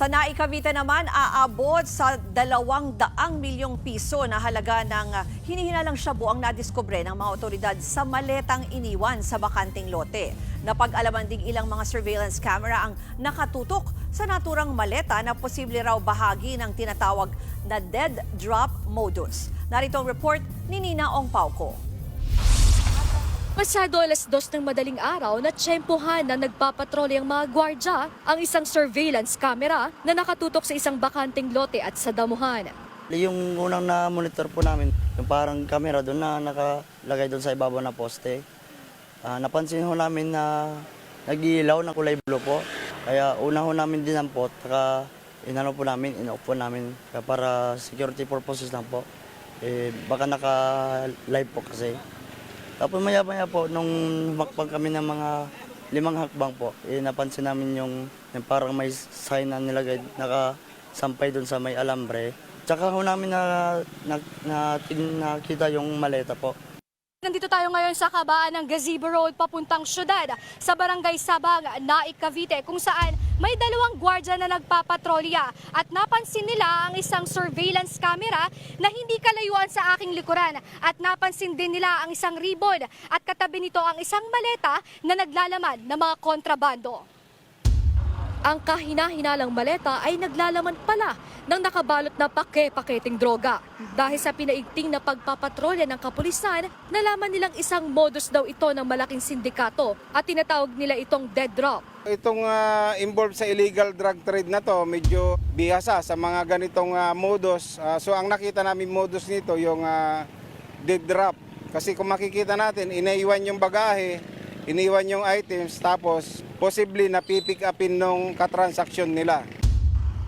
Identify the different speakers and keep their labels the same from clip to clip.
Speaker 1: Sa Naik Cavite naman, aabot sa 200 milyong piso na halaga ng ah, hinihinalang shabu ang nadiskubre ng mga otoridad sa maletang iniwan sa bakanting lote. Napag-alaman ding ilang mga surveillance camera ang nakatutok sa naturang maleta na posible raw bahagi ng tinatawag na dead drop modus. Narito ang report ni Nina Ong Pauco.
Speaker 2: Pasado alas dos ng madaling araw na tsempohan na nagpapatroli ang mga gwardya ang isang surveillance camera na nakatutok sa isang bakanting lote at sa damuhan.
Speaker 3: Yung unang na-monitor po namin, yung parang camera doon na nakalagay doon sa ibabaw na poste. Ah, napansin ho namin na nag-iilaw na kulay blue po. Kaya una ho namin dinampot, saka inano po namin, in-off namin para security purposes lang po. Eh, baka naka-live po kasi. Tapos maya-maya po, nung humakbang kami ng mga limang hakbang po, eh, napansin namin yung, yung parang may sign na nilagay, nakasampay doon sa may alambre. Tsaka ho namin na, na, na, nakita yung maleta po.
Speaker 2: Nandito tayo ngayon sa kabaan ng Gazebo Road papuntang syudad sa Barangay Sabang, Naik, Cavite kung saan may dalawang gwardya na nagpapatrolya. At napansin nila ang isang surveillance camera na hindi kalayuan sa aking likuran. At napansin din nila ang isang ribbon. At katabi nito ang isang maleta na naglalaman ng mga kontrabando. Ang kahina-hinalang maleta ay naglalaman pala ng nakabalot na pake-paketing droga. Dahil sa pinaigting na pagpapatrolya ng kapulisan, nalaman nilang isang modus daw ito ng malaking sindikato at tinatawag nila itong dead drop.
Speaker 4: Itong ah, involved sa illegal drug trade na to, medyo bihasa sa mga ganitong ah, modus. Ah, so ang nakita namin modus nito, yung ah, dead drop. Kasi kung makikita natin, inaiwan yung bagahe, iniwan yung items, tapos possibly napipick upin nung katransaksyon nila.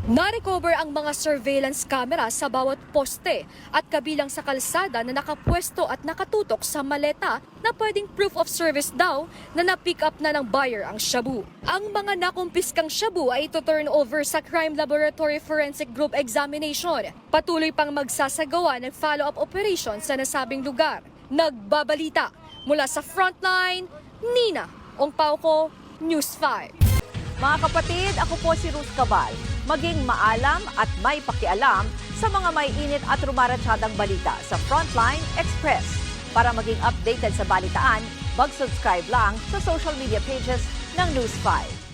Speaker 2: Na-recover ang mga surveillance camera sa bawat poste at kabilang sa kalsada na nakapwesto at nakatutok sa maleta na pwedeng proof of service daw na na-pick up na ng buyer ang shabu. Ang mga nakumpiskang shabu ay ito turn over sa Crime Laboratory Forensic Group Examination. Patuloy pang magsasagawa ng follow-up operation sa nasabing lugar. Nagbabalita mula sa frontline, Nina Ongpauko, News 5.
Speaker 1: Mga kapatid, ako po si Ruth Cabal. Maging maalam at may pakialam sa mga may init at rumaratsyadang balita sa Frontline Express. Para maging updated sa balitaan, mag-subscribe lang sa social media pages ng News 5.